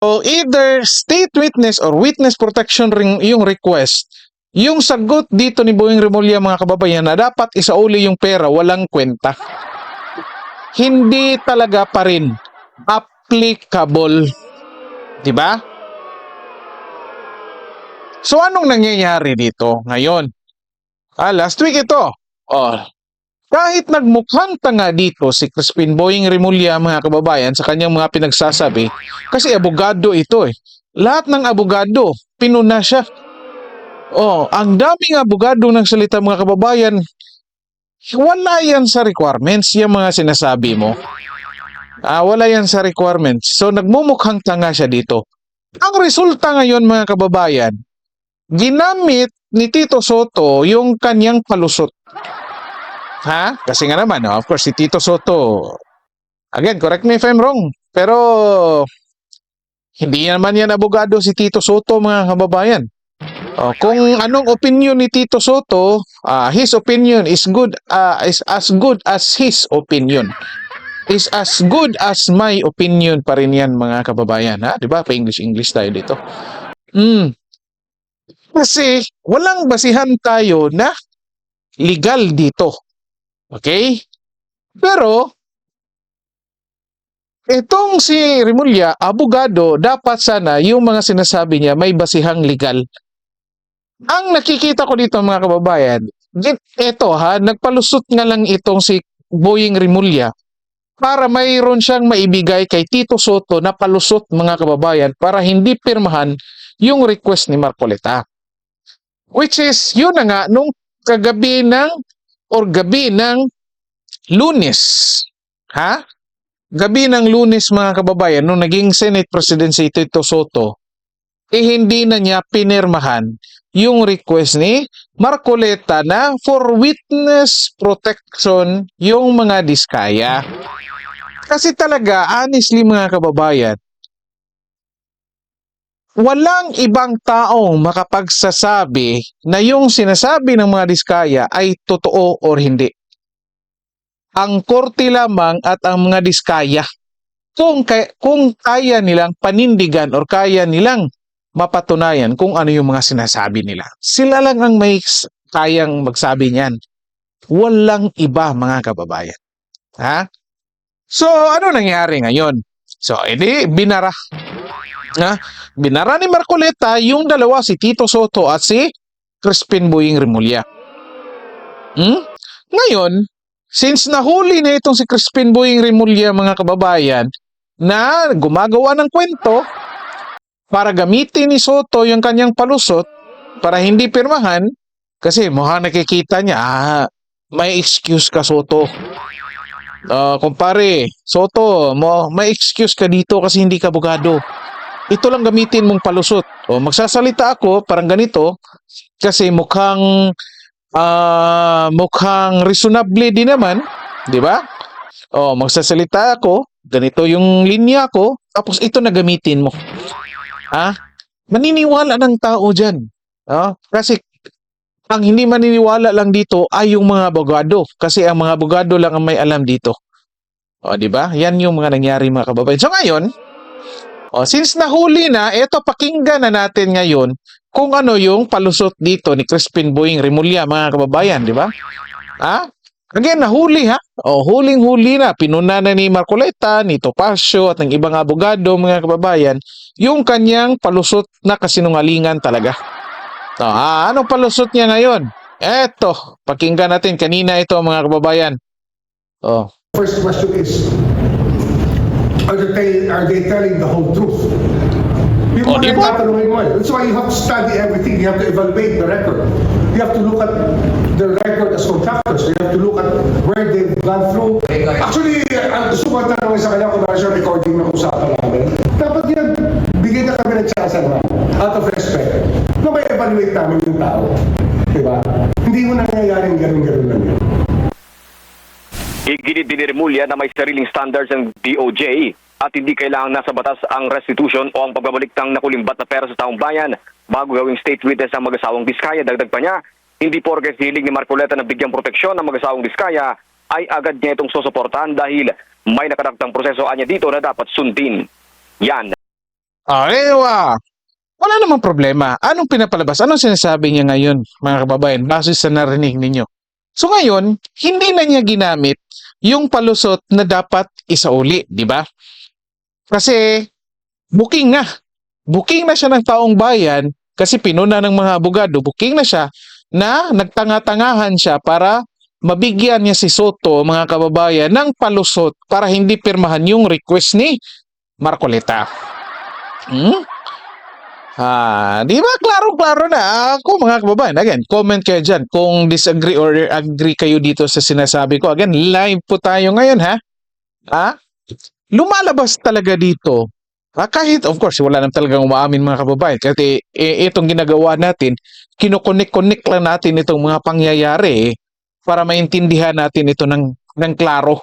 So either state witness or witness protection ring yung request. Yung sagot dito ni Boying Remulla mga kababayan na dapat isauli yung pera, walang kwenta. Hindi talaga pa rin applicable. 'Di ba? So anong nangyayari dito ngayon? Ah, last week ito. Oh, kahit nagmukhang tanga dito si Crispin Boying Remulla mga kababayan sa kanyang mga pinagsasabi kasi abogado ito eh. Lahat ng abogado, pinuna siya. Oh, ang daming abogado ng salita mga kababayan, wala yan sa requirements, yung mga sinasabi mo. Ah, wala yan sa requirements. So nagmumukhang tanga siya dito. Ang resulta ngayon mga kababayan, ginamit ni Tito Soto yung kanyang palusot. Ha? Kasi nga naman, of course, si Tito Soto, again, correct me if I'm wrong, pero hindi naman yan abogado si Tito Soto, mga kababayan. Oh, kung anong opinion ni Tito Soto, ah, his opinion is good, ah, is as good as his opinion. Is as good as my opinion pa rin yan, mga kababayan. Ha? Di ba? Pa-English-English tayo dito. Mm. Kasi walang basihan tayo na legal dito. Okay? Pero, itong si Remulla, abogado, dapat sana yung mga sinasabi niya may basihang legal. Ang nakikita ko dito mga kababayan, eto ha, nagpalusot nga lang itong si Boying Remulla para mayroon siyang maibigay kay Tito Soto na palusot mga kababayan para hindi pirmahan yung request ni Marcoleta. Which is, yun na nga, nung kagabi ng or gabi ng lunes. Ha? Gabi ng lunes mga kababayan, nung naging Senate President si Tito Soto, eh hindi na niya pinirmahan yung request ni Marcoleta na for witness protection yung mga diskaya. Kasi talaga, honestly mga kababayan, walang ibang taong makapagsasabi na yung sinasabi ng mga diskaya ay totoo or hindi. Ang korte lamang at ang mga diskaya. Kung, kay, kung kaya nilang panindigan or kaya nilang mapatunayan kung ano yung mga sinasabi nila. Sila lang ang may kayang magsabi niyan. Walang iba mga kababayan. Ha? So, ano nangyari ngayon? So, edi binara. Ha? Binara ni Marcoleta yung dalawa, si Tito Soto at si Crispin Boying Remulla. Hmm? Ngayon, since nahuli na itong si Crispin Boying Remulla mga kababayan na gumagawa ng kwento para gamitin ni Soto yung kanyang palusot para hindi pirmahan kasi mukha nakikita niya, ah, may excuse ka Soto. Ah, kumpare, Soto, mo, may excuse ka dito kasi hindi ka abogado ito lang gamitin mong palusot. O magsasalita ako parang ganito kasi mukhang ah mukhang reasonable din naman, 'di ba? O magsasalita ako, ganito yung linya ko, tapos ito na gamitin mo. Ha? Maniniwala ng tao diyan. Ah, kasi ang hindi maniniwala lang dito ay yung mga abogado kasi ang mga abogado lang ang may alam dito. O, di ba? Yan yung mga nangyari mga kababayan. So ngayon, o, since nahuli na, eto pakinggan na natin ngayon kung ano yung palusot dito ni Crispin Boying Remulla, mga kababayan, di ba? Ha? Again, nahuli ha? O, huling-huli na. Pinuna na ni Marcoleta, ni Topacio at ng ibang abogado, mga kababayan, yung kanyang palusot na kasinungalingan talaga. O, ah, anong palusot niya ngayon? Eto, pakinggan natin kanina ito, mga kababayan. Oh. First question is, are they, tell- are they telling the whole truth? Yung Oh, mga tatanungin mo eh. That's why you have to study everything. You have to evaluate the record. You have to look at the record as contractors. You have to look at where they've gone through. Actually, ang gusto ko tanongin sa kanya kung nasa recording ng usapan namin. Dapat yan, bigyan na kami ng chance naman, out of respect, na may evaluate namin yung tao. Diba? Hindi mo nangyayaring ganun-ganun lang yun. Iginit din ni Remulla na may sariling standards ng DOJ at hindi kailangang nasa batas ang restitution o ang pagbabalik ng nakulimbat na pera sa taong bayan bago gawing state witness ang mag-asawang diskaya. Dagdag pa niya, hindi porket hiling ni Marcoleta na bigyang proteksyon ng mag-asawang diskaya ay agad niya itong susuportahan dahil may nakadaktang proseso anya dito na dapat sundin. Yan Ay, wa. Wala namang problema. Anong pinapalabas? Anong sinasabi niya ngayon, mga kababayan, base sa narinig ninyo? So ngayon, hindi na niya ginamit yung palusot na dapat isauli, di ba? Kasi booking na. Booking na siya ng taong bayan kasi pinuna ng mga abogado. Booking na siya na nagtanga-tangahan siya para mabigyan niya si Soto, mga kababayan, ng palusot para hindi pirmahan yung request ni Marcoleta. Hmm? Ah, di ba klaro-klaro na ako mga kababayan. Again, comment kayo dyan kung disagree or agree kayo dito sa sinasabi ko. Again, live po tayo ngayon ha. Ha? Lumalabas talaga dito. Ah, kahit of course wala naman talagang umaamin mga kababayan kasi eh, itong ginagawa natin, kinukonek-connect lang natin itong mga pangyayari eh, para maintindihan natin ito ng ng klaro.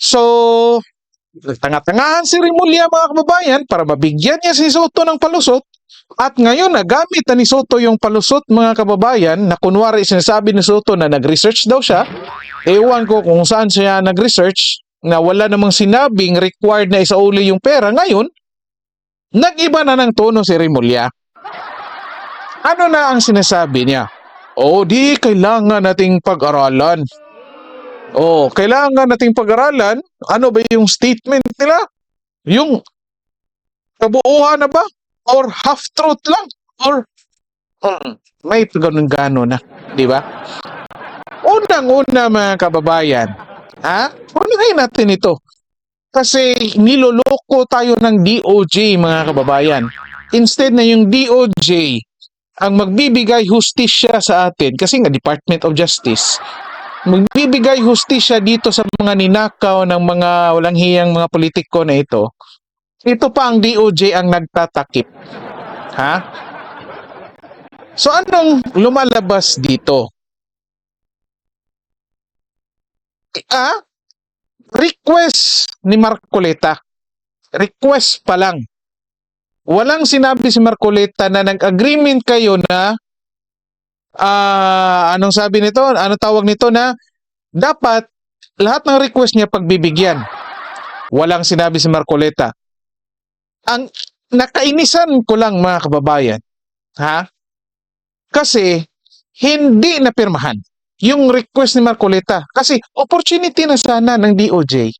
So, tanga-tangahan si Rimulya mga kababayan para mabigyan niya si Soto ng palusot at ngayon nagamit na ni Soto yung palusot mga kababayan na kunwari sinasabi ni Soto na nag-research daw siya. Ewan ko kung saan siya nag-research na wala namang sinabing required na isauli yung pera. Ngayon, nag-iba na ng tono si Rimulya. Ano na ang sinasabi niya? O di kailangan nating pag-aralan. Oh, kailangan nating pag-aralan. Ano ba yung statement nila? Yung kabuuan na ba? Or half-truth lang? Or Hmm, may ganun-gano na, di ba? Unang-una mga kababayan, ha? Unahin natin ito. Kasi niloloko tayo ng DOJ mga kababayan. Instead na yung DOJ ang magbibigay hustisya sa atin kasi nga Department of Justice magbibigay hustisya dito sa mga ninakaw ng mga walang hiyang mga politiko na ito, ito pa ang DOJ ang nagtatakip. Ha? So anong lumalabas dito? Ah? Request ni Marcoleta. Request pa lang. Walang sinabi si Marcoleta na nag-agreement kayo na ah anong sabi nito? Ano tawag nito na dapat lahat ng request niya pagbibigyan. Walang sinabi si Marcoleta. Ang nakainisan ko lang mga kababayan, ha? Kasi hindi napirmahan yung request ni Marcoleta. Kasi opportunity na sana ng DOJ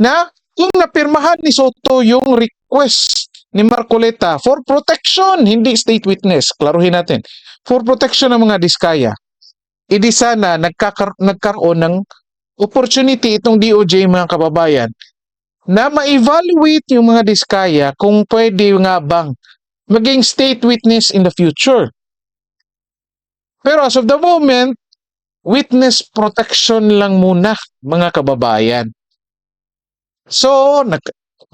na kung napirmahan ni Soto yung request ni Marcoleta for protection, hindi state witness. Klaruhin natin. For protection ng mga diskaya. Idi sana nagkakar- nagkaroon ng opportunity itong DOJ mga kababayan na ma-evaluate yung mga diskaya kung pwede nga bang maging state witness in the future. Pero as of the moment, witness protection lang muna mga kababayan. So,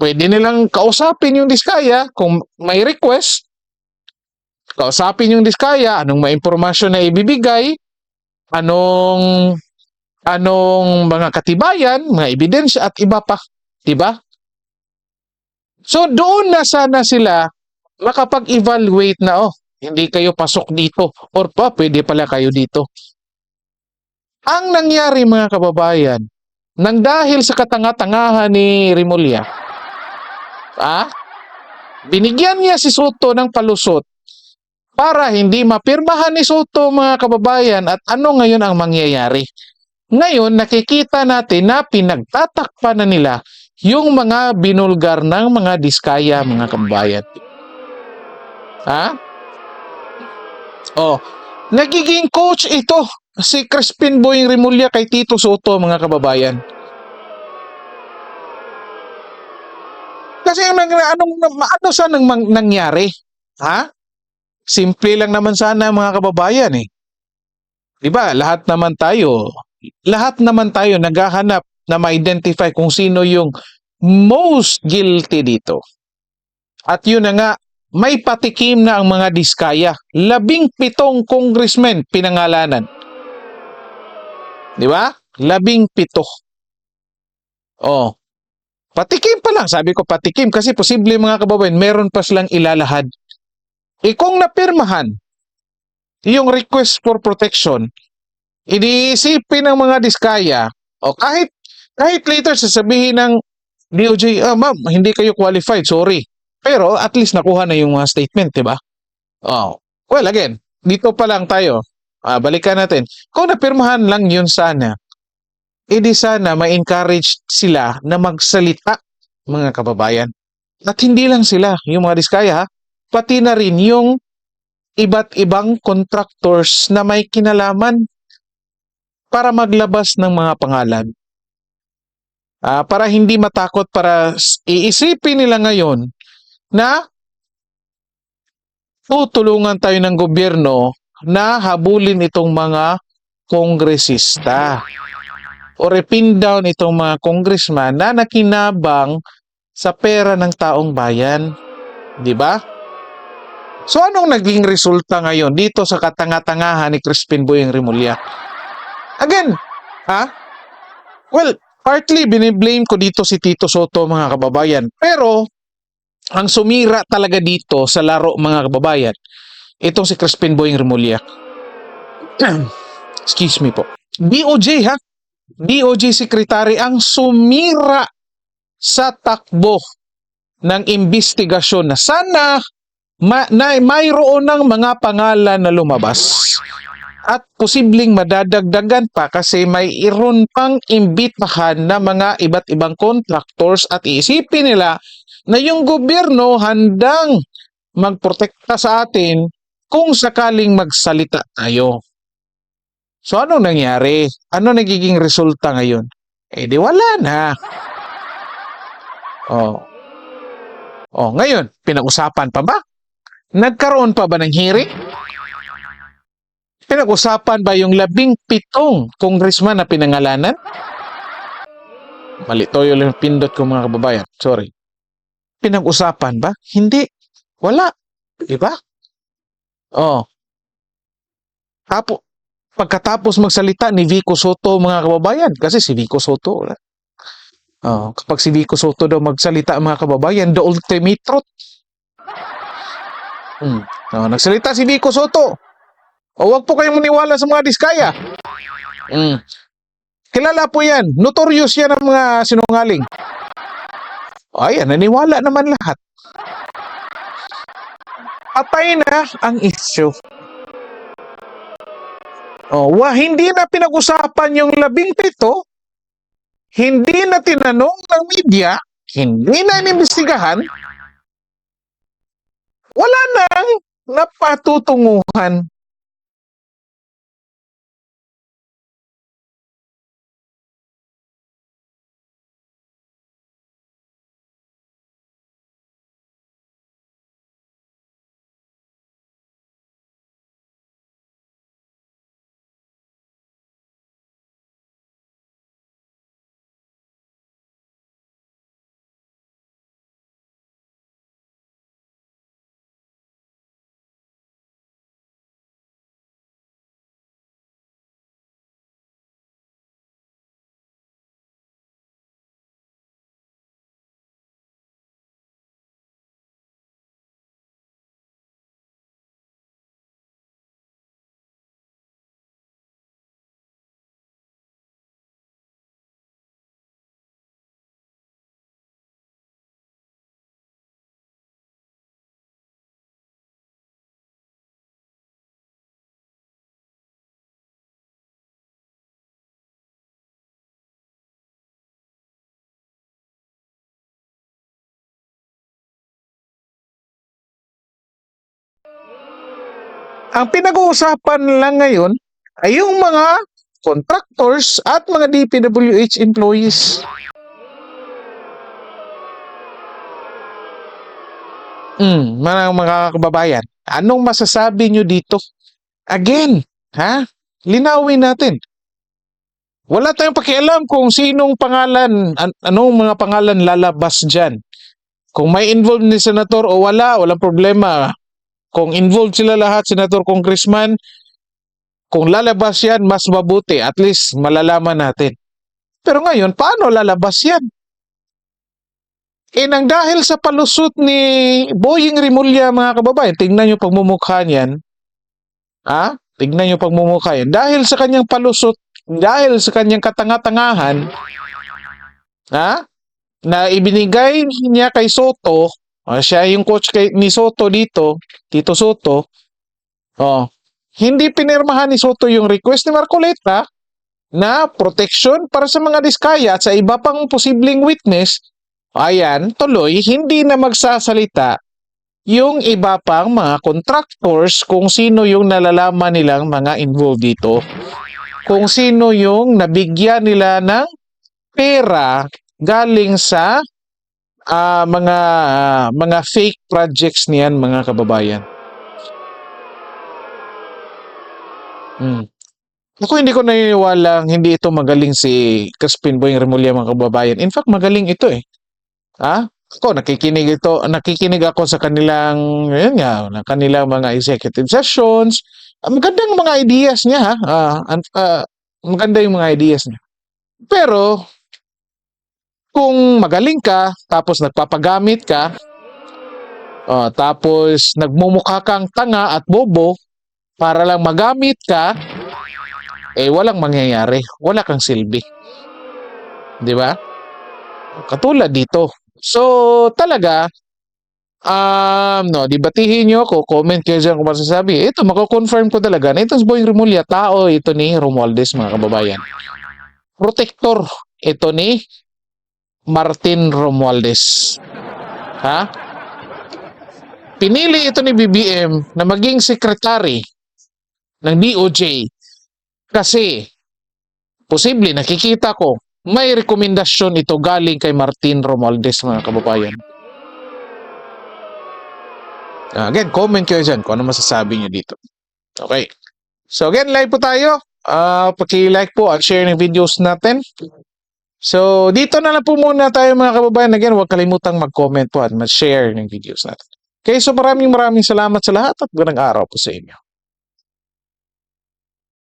pwede nilang kausapin yung diskaya kung may request. Kausapin yung diskaya, anong may impormasyon na ibibigay, anong anong mga katibayan, mga ebidensya at iba pa, 'di ba? So doon na sana sila makapag-evaluate na oh, hindi kayo pasok dito or pa pwede pala kayo dito. Ang nangyari mga kababayan, nang dahil sa katanga-tangahan ni Rimulya, ah, binigyan niya si Soto ng palusot para hindi mapirmahan ni Soto mga kababayan at ano ngayon ang mangyayari. Ngayon, nakikita natin na pinagtatakpan na nila yung mga binulgar ng mga diskaya, mga kababayan. Ha? Oh, nagiging coach ito si Crispin Boy Rimulya kay Tito Soto, mga kababayan. Kasi ang nang, anong, ano sa nang nangyari? Ha? Simple lang naman sana mga kababayan eh. 'Di ba? Lahat naman tayo, lahat naman tayo naghahanap na ma-identify kung sino yung most guilty dito. At yun na nga, may patikim na ang mga diskaya. Labing pitong congressmen pinangalanan. Di ba? Labing pito. Oh. Patikim pa lang. Sabi ko patikim kasi posible mga kababayan, meron pa silang ilalahad. E kung napirmahan yung request for protection, iniisipin ng mga diskaya, o kahit kahit later sasabihin ng DOJ, ah ma'am, hindi kayo qualified, sorry. Pero at least nakuha na yung mga statement, di ba? Oh. Well, again, dito pa lang tayo. Ah, balikan natin. Kung napirmahan lang yun sana, edi sana ma-encourage sila na magsalita, mga kababayan. At hindi lang sila, yung mga diskaya, ha? pati na rin yung iba't ibang contractors na may kinalaman para maglabas ng mga pangalan. Ah, para hindi matakot para iisipin nila ngayon na tutulungan tayo ng gobyerno na habulin itong mga kongresista o repin down itong mga congressman na nakinabang sa pera ng taong bayan. Di ba? So anong naging resulta ngayon dito sa katanga-tangahan ni Crispin Boyeng Rimulya? Again, ha? Well, partly biniblame ko dito si Tito Soto mga kababayan. Pero ang sumira talaga dito sa laro mga kababayan, itong si Crispin Boyeng Rimulya. Excuse me po. DOJ ha? DOJ Secretary ang sumira sa takbo ng investigasyon na sana ma, na mayroon ng mga pangalan na lumabas at posibleng madadagdagan pa kasi may iron pang imbitahan na mga iba't ibang contractors at iisipin nila na yung gobyerno handang magprotekta sa atin kung sakaling magsalita tayo. So ano nangyari? Ano nagiging resulta ngayon? Eh di wala na. Oh. Oh, ngayon, pinag-usapan pa ba? Nagkaroon pa ba ng hearing? Pinag-usapan ba yung labing pitong congressman na pinangalanan? Mali to yung pindot ko mga kababayan. Sorry. Pinag-usapan ba? Hindi. Wala. Diba? Oh. Tapo, pagkatapos magsalita ni Vico Soto mga kababayan, kasi si Vico Soto, wala. Oh, kapag si Vico Soto daw magsalita mga kababayan, the ultimate truth. Hmm. Oh, nagsalita si Vico Soto. O wag po kayong maniwala sa mga diskaya. Hmm. Kilala po yan. Notorious yan ang mga sinungaling. Ayan, naniwala naman lahat. Patay na ang issue. Oh, wa, hindi na pinag-usapan yung labing pito, hindi na tinanong ng media, hindi na inimbestigahan, wala nang napatutunguhan. Ang pinag-uusapan lang ngayon ay yung mga contractors at mga DPWH employees. Hmm, mga mga kababayan, anong masasabi nyo dito? Again, ha? Linawin natin. Wala tayong pakialam kung sinong pangalan, an- anong mga pangalan lalabas dyan. Kung may involved ni senator o wala, walang problema. Kung involved sila lahat, senator, congressman, kung lalabas yan, mas mabuti. At least malalaman natin. Pero ngayon, paano lalabas yan? Nang dahil sa palusot ni Boying Rimulya, mga kababayan, tingnan nyo pagmumukha niyan. Ha? Tingnan nyo pagmumukha yan. Dahil sa kanyang palusot, dahil sa kanyang katanga-tangahan, ha? Na ibinigay niya kay Soto Ah, siya yung coach kay, ni Soto dito, Tito Soto. Oh, hindi pinirmahan ni Soto yung request ni Marcoleta na protection para sa mga diskaya at sa iba pang posibleng witness. Ayan, tuloy, hindi na magsasalita yung iba pang mga contractors kung sino yung nalalaman nilang mga involved dito. Kung sino yung nabigyan nila ng pera galing sa ah, mga ah, mga fake projects niyan mga kababayan. Hmm. Ako hindi ko naniniwalang hindi ito magaling si Crispin Boying Remulla mga kababayan. In fact, magaling ito eh. Ha? Ako, nakikinig ito, nakikinig ako sa kanilang, yun nga, kanilang mga executive sessions. Ah, magandang mga ideas niya ha. An- ah, maganda yung mga ideas niya. Pero, kung magaling ka, tapos nagpapagamit ka, ah, tapos nagmumukha kang tanga at bobo para lang magamit ka, eh walang mangyayari. Wala kang silbi. Di ba? Katulad dito. So, talaga, um, no, dibatihin nyo ako, comment kayo dyan kung masasabi. Ito, mako-confirm ko talaga na itong Boying Remulla, tao ito ni Romualdez, mga kababayan. Protector ito ni Martin Romualdez. Ha? Pinili ito ni BBM na maging sekretary ng DOJ kasi posible nakikita ko may rekomendasyon ito galing kay Martin Romualdez mga kababayan. Ah, Again, comment kayo dyan kung ano masasabi nyo dito. Okay. So again, live po tayo. Ah, paki-like po at share ng videos natin. So dito na lang po muna tayo mga kababayan. Again, huwag kalimutang mag-comment po at mag-share ng videos natin. Okay, so maraming maraming salamat sa lahat at magandang araw po sa inyo.